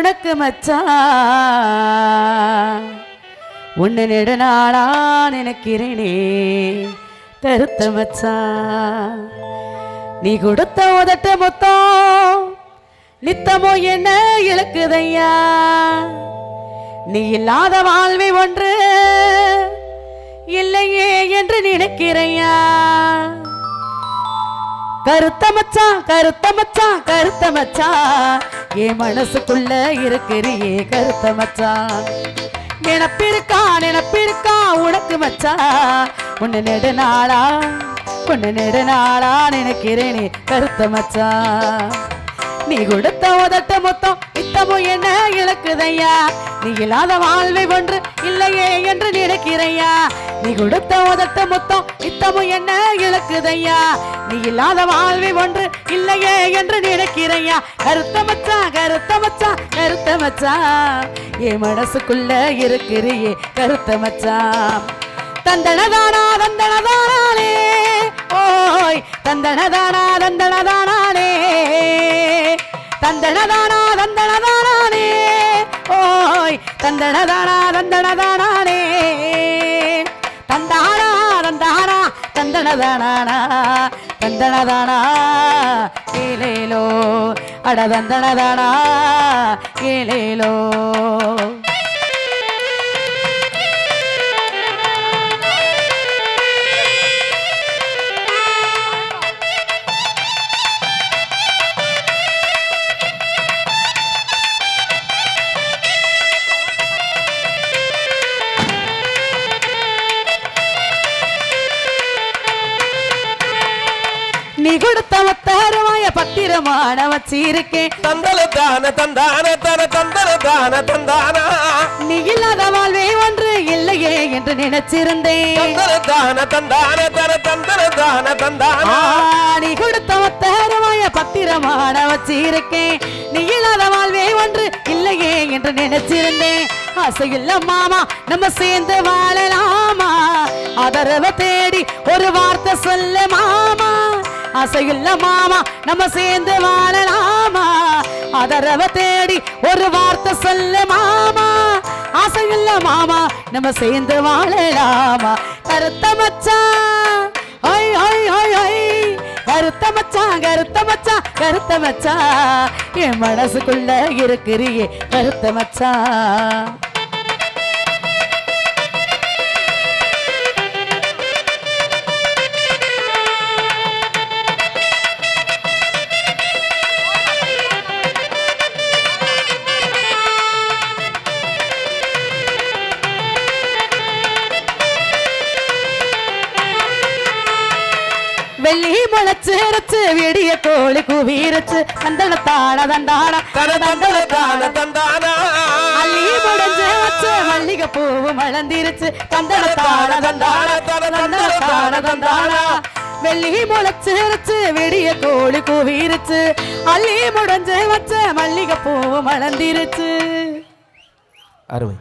உனக்கு மச்சான் உன்னை நெடுநாளா நினைக்கிறேனே தருத்த மச்சான் நீ கொடுத்த உதட்ட மொத்தம் நித்தமோ என்ன இழக்குதையா? நீ இல்லாத வாழ்வை ஒன்று கருத்த மச்சான் கருத்த மச்சான் கருத்த மச்சான் என் மனசுக்குள்ள இருக்கிறியே கருத்த மச்சான் நினப்பிருக்கா நினப்பிருக்கா உனக்கு மச்சான் உன்னை நெடுநாளா உன்னை நெடுநாளா நினைக்கிறேனே கருத்த மச்சான் நீ கொடுத்த உதட்ட மொத்தம் இத்தமும் என்ன இழக்குதையா? நீ இல்லாத வாழ்வை ஒன்று இல்லையே என்று நினைக்கிறையா? நீ கொடுத்த உதட்ட மொத்தம் இத்தமும் என்ன இழக்குதையா? நீ இல்லாத வாழ்வை ஒன்று இல்லையே என்று நினைக்கிறையா? கருத்த மச்சா கருத்த மச்சா கருத்த மச்சா. என் மனசுக்குள்ள இருக்கிறியே கருத்த மச்சா. தந்தனதானா தந்தனதானாலே ஓய் தந்தனதானா தந்தனதானாலே தந்தனதானா தந்தனதானாலே ஓய் தந்தனதானா தந்தனதானாலே தந்தானா தந்தானா தந்தனதானா தந்தனதானா ஏலேலோ அட தந்தனதானா ஏலேலோ நீ கொடுத்த ஒத்தாரமாய பத்திரமான வச்சிருக்கேன் தந்தல தான தந்தான தன தந்தல தான தந்தானா? நீ இல்லாத வாழ்வே ஒன்று இல்லையே என்று நினைச்சிருந்தேன். தந்தல தான தந்தான தன தந்தல தான தந்தானா? நீ கொடுத்த ஒத்தாரமாய பத்திரமான வச்சிருக்கேன் நீ இல்லாத வாழ்வே ஒன்று இல்லையே என்று நினைச்சிருந்தேன். ஆசையில்ல மாமா நம்ம சேர்ந்து வாழலாமா? ஆதரவ தேடி ஒரு வார்த்தை சொல்லு மாமா. ஆசையில்ல மாமா நம்ம சேர்ந்து வாழலாமா? அதரவ தேடி ஒரு வார்த்தை சொல்லு மாமா. ஆசையில்ல மாமா நம்ம சேர்ந்து வாழலாமா? கருத்த மச்சான். ஐ ஐ ஐ ஐ கருத்த மச்சான் கருத்த மச்சான் கருத்த மச்சான். என் மனசுக்குள்ள இருக்கிறியே கருத்த மச்சான். வெள்ளி முளைச்சிருச்சு விடிய கோழி குவிருச்சு தந்தன தாட தண்டாட தன தந்தல தான தந்தானா. அள்ளி முடிஞ்சு வச்சு மல்லிகை பூவு மலர்ந்திருச்சு. தந்தன தாட தண்டாட தந்தன தாட தண்டாடா வெள்ளி முளைச்சிருச்சு விடிய கோழி குவிருச்சு அள்ளி முடிஞ்சு வச்ச மல்லிகை பூவு மலர்ந்திருச்சு. அருமை.